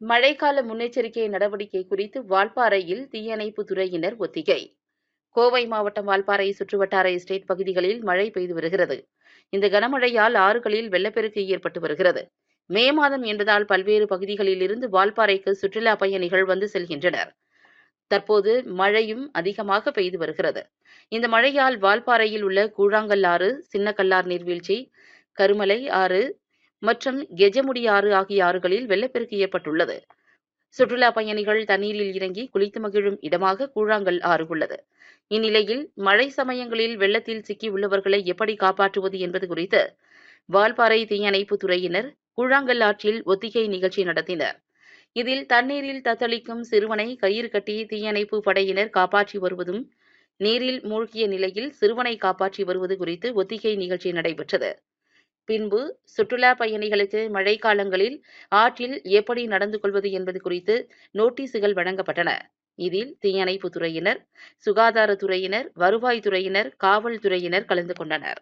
மழைக்கால முன்னெச்சரிக்கை நடவடிக்கை குறித்து வால்பாறையில் தீயணைப்பு துறையினர் ஒத்திகை. கோவை மாவட்டம் வால்பாறை சுற்றுவட்டார எஸ்டேட் பகுதிகளில் மழை பெய்து வருகிறது. இந்த கனமழையால் ஆறுகளில் வெள்ளப்பெருக்கு ஏற்பட்டு வருகிறது. மே மாதம் என்பதால் பல்வேறு பகுதிகளிலிருந்து வால்பாறைக்கு சுற்றுலா பயணிகள் வந்து செல்கின்றனர். தற்போது மழையும் அதிகமாக பெய்து வருகிறது. இந்த மழையால் வால்பாறையில் உள்ள கூழாங்கல் ஆறு சின்னக்கல்லார் நீர்வீழ்ச்சி கருமலை ஆறு மற்றும் கெஜமுடி ஆறு ஆகிய ஆறுகளில் வெள்ளப்பெருக்கு ஏற்பட்டுள்ளது. சுற்றுலா பயணிகள் தண்ணீரில் இறங்கி குளித்து மகிழும் இடமாக கூழாங்கல் ஆறு உள்ளது. இந்நிலையில் மழை சமயங்களில் வெள்ளத்தில் சிக்கி உள்ளவர்களை எப்படி காப்பாற்றுவது என்பது குறித்து வால்பாறை தீயணைப்பு துறையினர் கூழாங்கல் ஆற்றில் ஒத்திகை நிகழ்ச்சி நடத்தினர். இதில் தண்ணீரில் தத்தளிக்கும் சிறுவனை கயிறு கட்டி தீயணைப்பு படையினர் காப்பாற்றி வருவதும் நீரில் மூழ்கிய நிலையில் சிறுவனை காப்பாற்றி வருவது குறித்து ஒத்திகை நிகழ்ச்சி நடைபெற்றது. பின்பு சுற்றுலா பயணிகளுக்கு மழைக்காலங்களில் ஆற்றில் எப்படி நடந்து கொள்வது என்பது குறித்து நோட்டீசுகள் வழங்கப்பட்டன. இதில் தீயணைப்புத் துறையினர் சுகாதாரத்துறையினர் வருவாய்த்துறையினர் காவல்துறையினர் கலந்து கொண்டனர்.